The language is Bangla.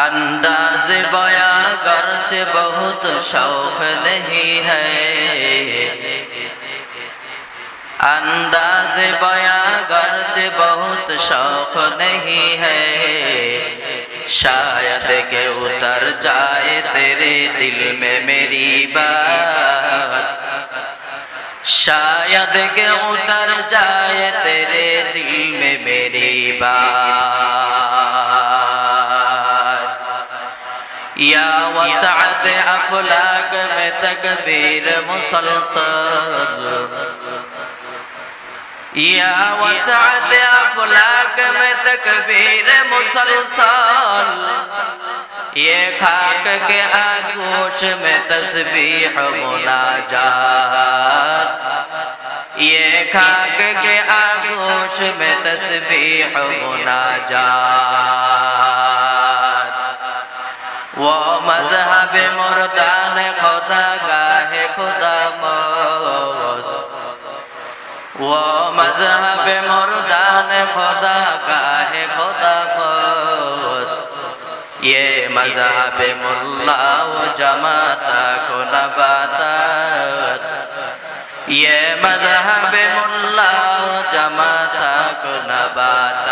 انداز بیاں گرچہ بہت شوق نہیں ہے انداز بیاں گرچہ بہت شوق نہیں ہے شاید کہ اتر جائے تیرے دل میں میری بات شاید کہ اتر جائے تیرے یا وسعت افلاق میں تکبیر مسلسل یا وسعت افلاق میں تکبیر مسلسل یہ خاک کے آگوش میں تسبیح مناجات یہ خاک کے آگوش میں تسبیح مناجات মজহাবে মুরদান খোদা গাহে খোদা মোস্ত। ও মজহাবে মুরদান খোদা গাহে খোদা মোস্ত। ইয়ে মজহাবে মুল্লা ও জামাতা কো নবাতাত ইয়ে মজহাবে মুল্লা ও জামাতা কো নবাতাত